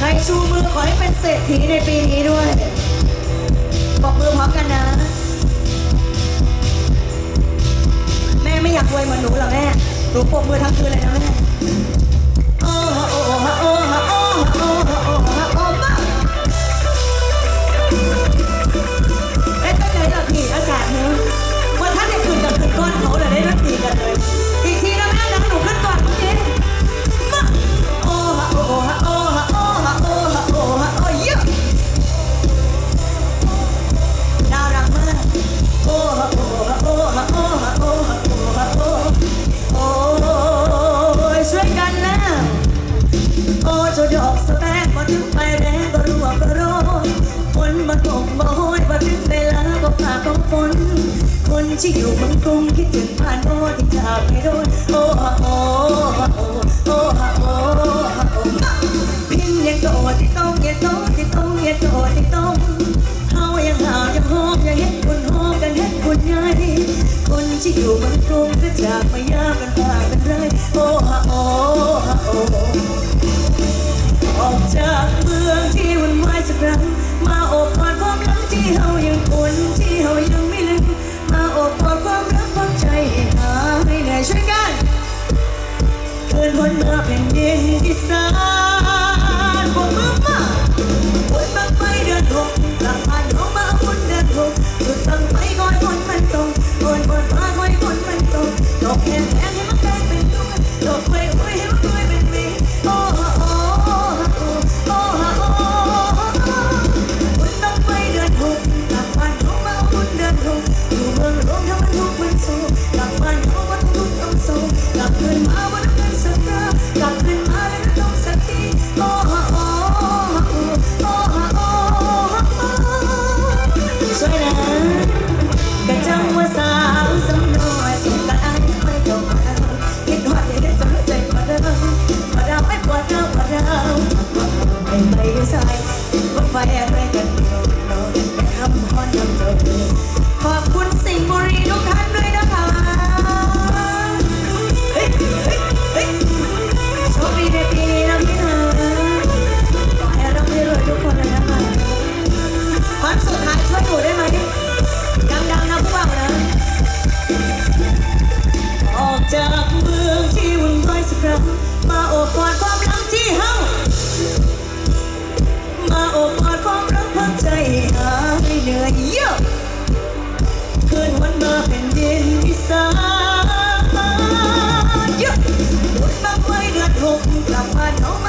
ใครชูมือขอให้เป็นเศรษฐีในปีนี้ด้วย บอกมือพร้อมกันนะ แม่ไม่อยากรวยเหมือนหนูหรอแม่ หนูปวมือทั้งคืนเลยนะแม่ นที่อยู่เมืองกรุงคิดถึงผ่านโอที่จะไม่โดนโอ้โอ้โอ้โอ้โอ้โอ้พิมพ์ยังโตที่ต้องยังโตที่ต้องยังโตที่ต้องเขายังหาวยังหอมยังเห็นคนหอมกันเห็นคนใหญ่คนที่อยู่เมืองกรุงก็จากไป mejor no aprendí quizás inside, but forever. แผ่นดินอีสนหยุดรถบังไว้เดืหกกลับบ้านน้อง